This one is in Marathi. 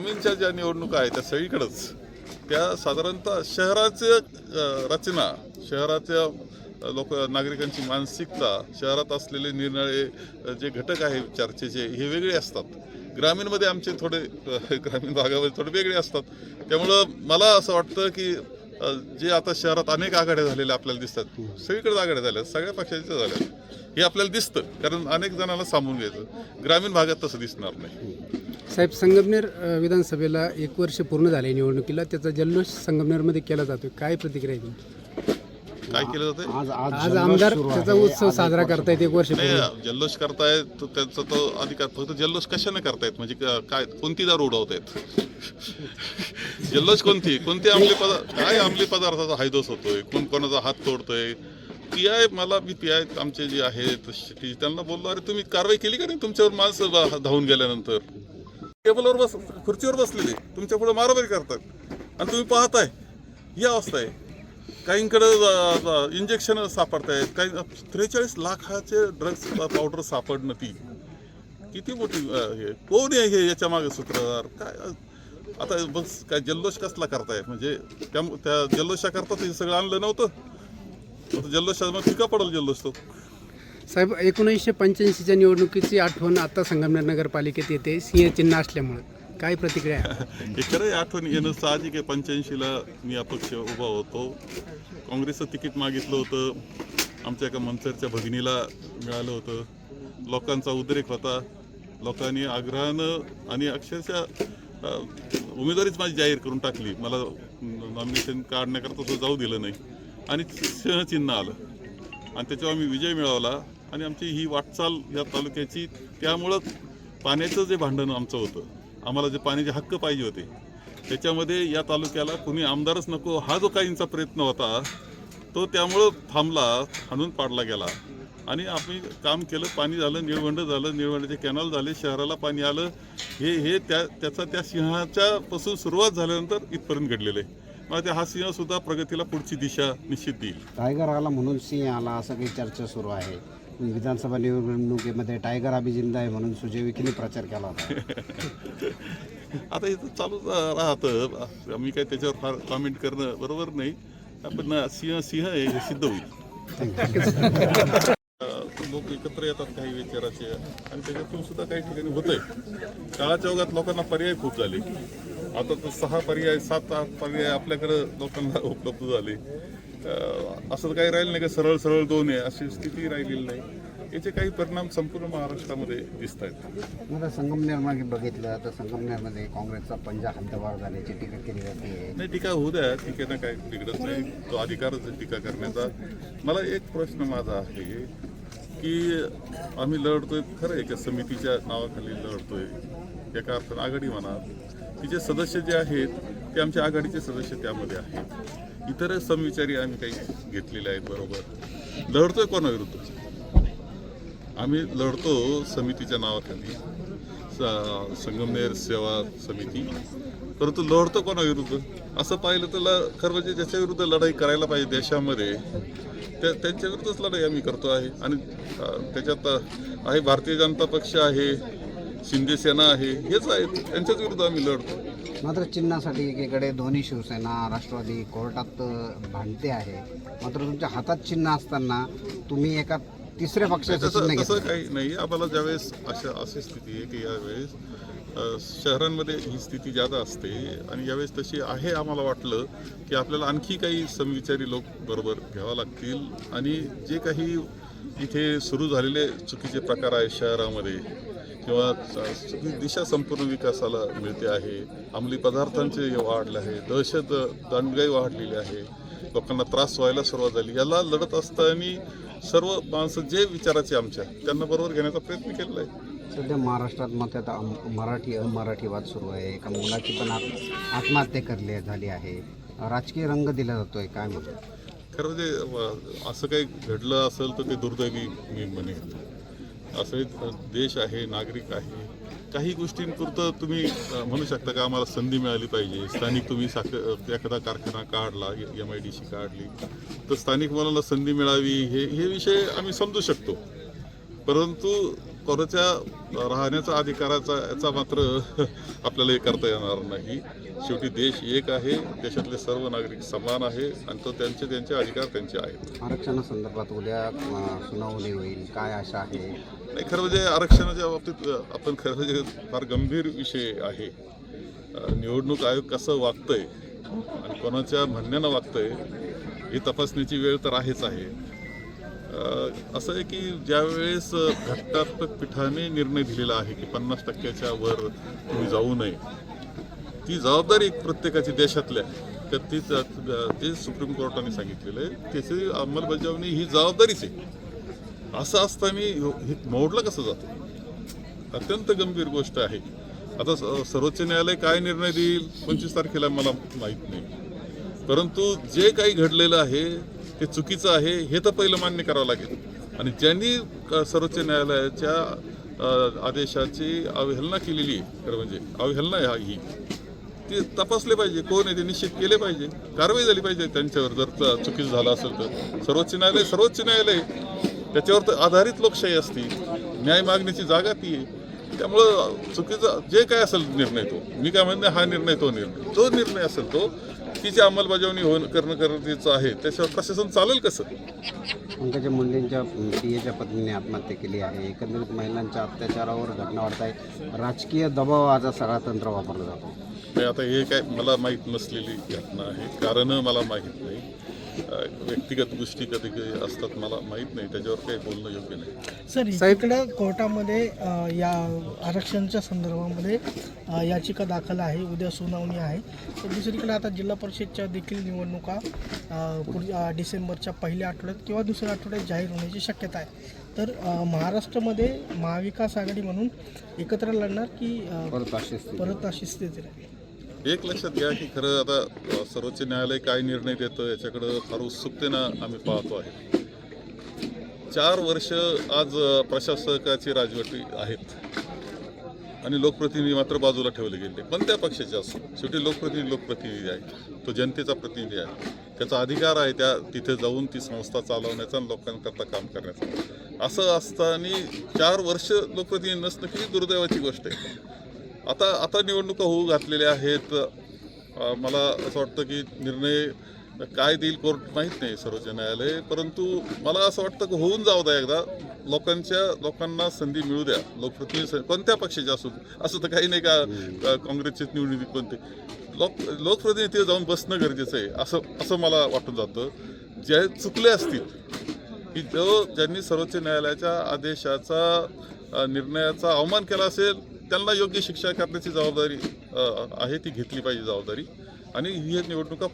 ग्रामीणच्या ज्या निवडणुका आहेत त्या सगळीकडंच. त्या साधारणतः शहराचं रचना शहराच्या लोक नागरिकांची मानसिकता शहरात असलेले निर्णय जे घटक आहे चर्चेचे हे वेगळे असतात. ग्रामीणमध्ये आमचे थोडे ग्रामीण भागामध्ये थोडे वेगळे असतात. त्यामुळं मला असं वाटतं की जे आता शहरात अनेक आघाड्या झालेल्या आपल्याला दिसतात सगळीकडे आघाड्या झाल्या सगळ्या पक्षाच्या झाल्या हे आपल्याला दिसतं कारण अनेक जणांना सामावून घ्यायचं ग्रामीण भागात तसं दिसणार नाही. साहेब संगमनेर अ, विधानसभेला एक वर्ष पूर्ण झाले निवडणुकीला. त्याचा जल्लोष संगमनेरमध्ये केला जातोय. काय प्रतिक्रिया आहे तुमची? काय केलं जातं आज आमदार त्याचा. उत्सव आज साजरा करतायत एक वर्ष पूर्ण. नाही जल्लोष करतायत तो त्यांचा तो अधिकार फक्त जल्लोष कशाने करतायत? म्हणजे क- काय कोणती दारू उडवतायत? जल्लोष कोणती? कोणती अंमली पदार्थ काय अंमली पदार्थाचा हायदोस होतोय? कोण कोणाचा हात तोडतोय? पी आय मला मी पी आय आमचे जे आहेत त्यांना बोललो अरे तुम्ही कारवाई केली का नाही? तुमच्यावर माणसं बा- धावून गेल्यानंतर. टेबलवर बस खुर्चीवर बसलेले. तुमच्यापुढे मारामारी करतात. आणि तुम्ही पाहताय ही अवस्था आहे. काहींकडं इंजेक्शन सापडत आहेत काही त्रेचाळीस लाखाचे ड्रग्स पावडर सापडणं ती. किती मोठी हे कोण आहे हे याच्या मागे सूत्रधार? काय आता बस काय जल्लोष कसला करताय म्हणजे त्या त्या जल्लोषाकरताच हे सगळं आणलं नव्हतं. आता मग फिका पडल जल्लोष तो. साहेब एकोणीसशे पंच्याऐंशीच्या निवडणुकीची आठवण आता संगमनेर नगरपालिकेत येते सिंह चिन्ह असल्यामुळे. काय प्रतिक्रिया हे खरं आठवण येणं साहजिक आहे. पंच्याऐंशीला मी अपक्ष उभा होतो. काँग्रेसचं तिकीट मागितलं होतं. आमच्या एका मंचरच्या भगिनीला मिळालं होतं. लोकांचा उद्रेक होता. लोकांनी आग्रहानं आणि अक्षरशः उमेदवारीच माझी जाहीर करून टाकली. मला नॉमिनेशन काढण्याकरता सुद्धा जाऊ दिलं नाही. आणि सिंहचिन्ह आलं. आणि त्याच्यावर मी विजय मिळवला. आणि आमची ही वाटचाल या तालुक्याची त्यामुळं पाण्याचं जे भांडण आमचं होतं आम्हाला जे पाण्याचे हक्क पाहिजे होते त्याच्यामध्ये या तालुक्याला कुणी आमदारच नको हा जो काहींचा प्रयत्न होता तो त्यामुळं थांबला हाणून पाडला गेला. आणि आम्ही काम केलं पाणी झालं निळवंड झालं निळवंडाचे कॅनल झाले शहराला पाणी आलं हे हे त्या त्याचा त्या सिंहाच्या पासून सुरुवात झाल्यानंतर इथपर्यंत घडलेलं आहे. मला हा सिंह सुद्धा प्रगतीला पुढची दिशा निश्चित देईल. टायगर आला म्हणून सिंह आला असं काही चर्चा सुरू आहे. विधानसभा निवडणुकीमध्ये टायगर अभि जिंदा आहे म्हणून सुजय विखेने प्रचार केला होता. आता इथं चालूच राहतं. मी काय त्याच्यावर फार कॉमेंट करणं बरोबर नाही. पण सिंह सिंह आहे हे सिद्ध होईल. लोक एकत्र येतात काही विचाराचे. आणि त्याच्यातून सुद्धा काही ठिकाणी होतंय. काळाच्या ओघात लोकांना पर्याय खूप झाले. आता तर सहा पर्याय सात आठ पर्याय आपल्याकडे लोकांना उपलब्ध झाले. असं काही राहिलं नाही का? सरळ सरळ दोन आहे. अशी स्थिती राहिलेली नाही. याचे काही परिणाम संपूर्ण महाराष्ट्रामध्ये दिसत आहेत. मला संगमनेर मागे बघितलं तर संगमनेरमध्ये काँग्रेसचा पंजा हद्दवार झाल्याची टीका केली जाते. नाही टीका होऊ द्या. टीकेनं काय बिघडत नाही. तो अधिकारच आहे टीका करण्याचा. मला एक प्रश्न माझा आहे की आम्ही लढतोय खरं आहे का? समितीच्या नावाखाली लढतोय. एका अर्थानं आघाडी म्हणा. तिचे सदस्य जे आहेत ते आमच्या आघाडीचे सदस्य त्यामध्ये आहेत. इतर समविचारी आम्ही काही घेतलेले आहेत बरोबर. लढतोय कोणाविरुद्ध आम्ही लढतो समितीच्या नावाखाली. स- संगमनेर सेवा समिती. परंतु लढतो कोणाविरुद्ध असं पाहिलं तर ल- खरं म्हणजे ज्याच्या विरुद्ध लढाई करायला पाहिजे देशामध्ये त्या त्यांच्या विरुद्धच लढाई आम्ही करतो आहे. आणि त्याच्यात आहे भारतीय जनता पक्ष आहे शिंदे सेना आहे हेच आहेत. त्यांच्याच विरुद्ध आम्ही लढतो. मात्र चिन्हासाठी एकीकडे दोन्ही शिवसेना राष्ट्रवादी कोर्टात भांडते आहे. मात्र तुमच्या हातात चिन्ह असताना तुम्ही एका तिसऱ्या पक्षाचं चिन्ह घेतलं काही नाही. आम्हाला ज्यावेळेस अशा अशी स्थिती आहे की यावेळेस शहरांमध्ये ही स्थिती जादा असते आणि यावेळेस तशी आहे आम्हाला वाटलं की आपल्याला आणखी काही समविचारी लोक बरोबर घ्यावं लागतील. आणि जे काही इथे सुरू झालेले चुकीचे प्रकार आहे शहरामध्ये किंवा दिशा संपूर्ण विकासाला मिळते आहे. अंमली पदार्थांचे हे वाढले आहे. दहशत दंडगाई वाढलेली आहे. लोकांना त्रास व्हायला सुरुवात झाली. याला लढत असताना सर्व माणसं जे विचाराचे आमच्या त्यांना बरोबर घेण्याचा प्रयत्न केलेला आहे. सध्या महाराष्ट्रात मग आता मराठी अमराठी वाद सुरू आहे. एका मुलाची पण आत्म- आत्महत्या करली झाली आहे. राजकीय रंग दिला जातोय काय म्हणतो? खरं म्हणजे असं काही घडलं असेल तर ते दुर्दैवी मी म्हणेन. असं एक देश आहे नागरिक आहे. काही गोष्टींपुरतं तुम्ही म्हणू शकता का आम्हाला संधी मिळाली पाहिजे. स्थानिक तुम्ही साखर एखादा कारखाना काढला एम आय डी सी काढली तर स्थानिक मुलांना संधी मिळावी हे हे विषय आम्ही समजू शकतो. परंतु कोणाच्या राहण्याचा अधिकाराचा याचा मात्र आपल्याला हे करता येणार नाही. शेवटी देश एक आहे देशातले सर्व नागरिक समान आहे आणि तो त्यांचे त्यांचे अधिकार त्यांचे आहेत. आरक्षणासंदर्भात उद्या सुनावणी होईल. काय आशा आहे? नाही खरं म्हणजे आरक्षणाच्या बाबतीत आपण खरं म्हणजे फार गंभीर विषय आहे. निवडणूक आयोग कसं वागतंय आणि कोणाच्या म्हणण्यानं वागतंय ही तपासण्याची वेळ तर आहेच आहे. असं आहे की ज्यावेळेस घटनात्मक पीठाने निर्णय दिलेला आहे की पन्नास टक्क्याच्या वर तुम्ही जाऊ नये ती जबाबदारी एक प्रत्येकाची देशातल्या तर ती जे सुप्रीम कोर्टाने सांगितलेलं आहे त्याची अंमलबजावणी ही जबाबदारीच आहे. असं असताना हे मोडला कसं जातं? अत्यंत गंभीर गोष्ट आहे. आता स- सर्वोच्च न्यायालय काय निर्णय देईल? पंचवीस तारखेला मला माहीत नाही. परंतु जे काही घडलेलं आहे हे चुकीचं आहे हे तर पहिलं मान्य करावं लागेल. आणि ज्यांनी सर्वोच्च न्यायालयाच्या आदेशाची अवहेलना केलेली आहे खरं म्हणजे अवहेलना आहे हा ही. ते तपासले पाहिजे कोण आहे ते निश्चित केले पाहिजे कारवाई झाली पाहिजे त्यांच्यावर जर चुकीचं झालं असेल तर. सर्वोच्च न्यायालय सर्वोच्च न्यायालय त्याच्यावर तर आधारित लोकशाही असती न्याय मागण्याची जागा ती आहे. त्यामुळं चुकीचा जे काय असेल निर्णय तो. मी काय म्हणते हा निर्णय तो निर्णय. जो निर्णय असेल तो तिची अंमलबजावणी होणं करणं गरजेचं आहे. त्याच्यावर प्रशासन चालेल कसं? पंकजा मुंडेंच्या पीएच्या पत्नीने आत्महत्या केली आहे. एकंदरीत महिलांच्या अत्याचारावर घटना वाढत आहे राजकीय दबाव आज सरातंत्र सगळा तंत्र वापरला जातो नाही आता हे काय मला माहीत नसलेली घटना आहे. कारणं मला माहीत नाही. व्यक्तिगत गोष्टी कधी कधी असतात मला माहीत नाही. त्याच्यावर काही बोलणं योग्य नाही. सर इकडं कोर्टामध्ये या आरक्षणच्या संदर्भामध्ये याचिका दाखल आहे. उद्या सुनावणी आहे. तर दुसरीकडे आता जिल्हा परिषदच्या देखील निवडणुका पुढच्या डिसेंबरच्या पहिल्या आठवड्यात किंवा दुसऱ्या आठवड्यात जाहीर होण्याची शक्यता आहे. तर महाराष्ट्रामध्ये महाविकास आघाडी म्हणून एकत्र लढणार की परत स्थिती. परत अशी स्थिती? राहील एक लक्षात घ्या की खरं आता सर्वोच्च न्यायालय काय निर्णय देतं याच्याकडं फार उत्सुकतेनं आम्ही पाहतो आहे. चार वर्ष आज प्रशासकाची राजवटी आहेत. आणि लोकप्रतिनिधी मात्र बाजूला ठेवले गेले. पण त्या पक्षाचे असो शेवटी लोकप्रतिनिधी लोकप्रतिनिधी आहे तो जनतेचा प्रतिनिधी आहे. त्याचा अधिकार आहे त्या तिथे जाऊन ती संस्था चालवण्याचा आणि लोकांकरता काम करण्याचा. असं असताना चार वर्ष लोकप्रतिनिधी नसणं की दुर्दैवाची गोष्ट आहे. आता आता निवडणुका होऊ घातलेल्या आहेत. मला असं वाटतं की निर्णय काय देईल कोर्ट माहीत नाही सर्वोच्च न्यायालय. परंतु मला असं वाटतं की होऊन जाऊ द्या एकदा. लोकांच्या लोकांना संधी मिळू द्या. लोकप्रतिनिधी कोणत्या पक्षाच्या असू असं तर काही नाही का काँग्रेसची काँग्रेसचे निवडणुकीत कोणते. लोक लोकप्रतिनिधी जाऊन बसणं गरजेचं आहे. असं असं मला वाटून जातं. जे चुकले असतील की जो ज्यांनी सर्वोच्च न्यायालयाच्या आदेशाचा निर्णयाचा अवमान केला असेल त्यांना योग्य शिक्षा करण्याची जबाबदारी आहे ती घेतली पाहिजे जबाबदारी. आणि ही निवडणुका